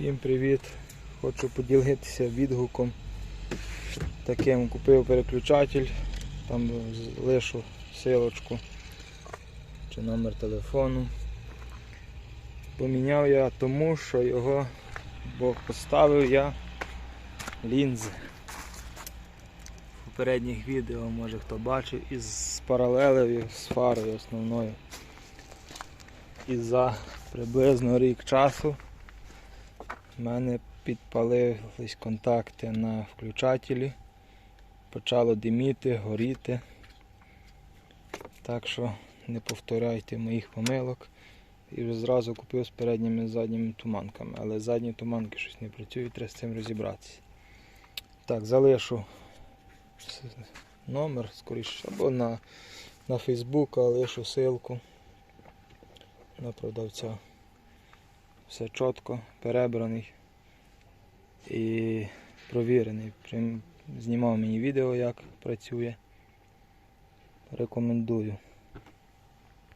Всім привіт! Хочу поділитися відгуком. Таким купив переключатель, там лишу силочку чи номер телефону. Поміняв я тому, що його бо поставив я лінзи. В попередніх відео, може хто бачив, із паралелею з фарою основною. І за приблизно рік часу в мене підпалились контакти на включателі. Почало диміти, горіти. Так що не повторяйте моїх помилок. І вже зразу купив з передніми і задніми туманками. Але задні туманки щось не працюють, треба з цим розібратися. Так, залишу номер скоріше, або на, на Facebook лишу ссылку на продавця. Все чітко, перебраний і провірений. Знімав мені відео, як працює. Рекомендую.